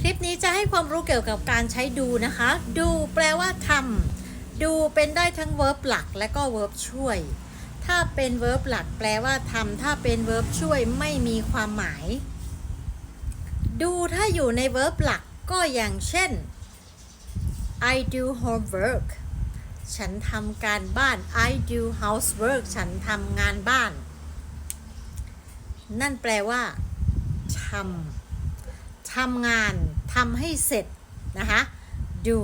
คลิปนี้จะให้ความรู้เกี่ยวกับการใช้ดูนะคะ ดูแปลว่าทำดูเป็นได้ทั้ง verb หลักและก็ verb ช่วย ถ้าเป็น verb หลักแปลว่าทำถ้าเป็น verb ช่วยไม่มีความหมาย ดูถ้าอยู่ใน verb หลักก็อย่างเช่น I do homework ฉันทำการบ้าน I do housework ฉันทำงานบ้าน นั่นแปลว่าทำ ทำงานทำให้เสร็จนะคะ do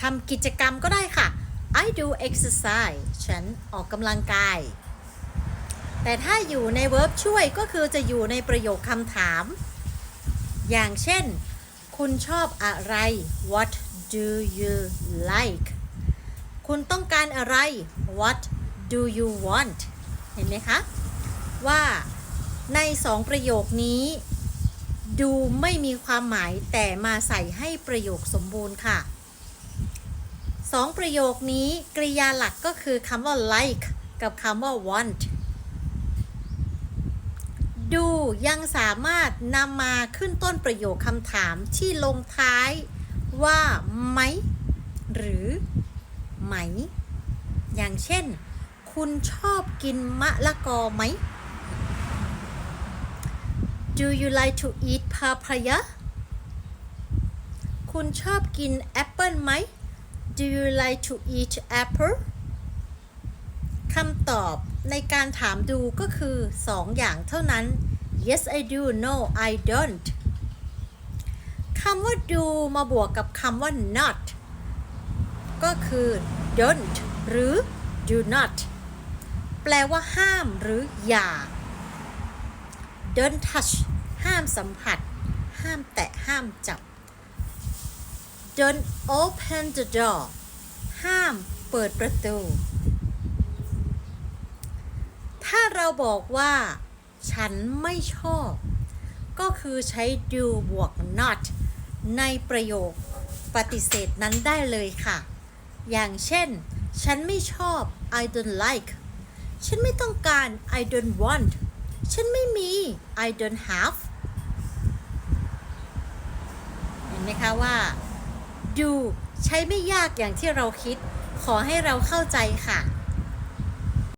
ทำกิจกรรมก็ได้ค่ะ I do exercise ฉันออกกำลังกาย แต่ถ้าอยู่ใน verb ช่วยก็คือจะอยู่ในประโยคคำถาม อย่างเช่น คุณชอบอะไร What do you like คุณต้องการอะไร What do you want เห็นไหมคะ ว่าในสองประโยคนี้ ดูไม่มีความหมายแต่มาใส่ให้ประโยคสมบูรณ์ค่ะสองประโยคนี้กริยาหลักก็คือคำว่า like กับคำว่า want ดูยังสามารถนำมาขึ้นต้นประโยคคำถามที่ลงท้ายว่าไหม หรือไหม อย่างเช่น คุณชอบกินมะละกอไหม Do you like to eat papaya คุณชอบกินแอปเปิลไหม Do you like to eat apple คำตอบในการถามดูก็คือสองอย่างเท่านั้น Yes I do No I don't คำว่า do มาบวกกับคำว่า not ก็คือ don't หรือ do not แปลว่าห้ามหรืออย่า don't touch ห้ามสัมผัส ห้ามแตะ ห้ามจับ don't open the door ห้ามเปิดประตู ถ้าเราบอกว่า ฉันไม่ชอบ ก็คือใช้ do บวก not ในประโยคปฏิเสธนั้นได้เลยค่ะ อย่างเช่น ฉันไม่ชอบ I don't like ฉันไม่ต้องการ I don't want ฉันไม่มี I don't have เห็นไหมคะว่า do ใช้ไม่ยากอย่างที่เราคิด ขอให้เราเข้าใจค่ะ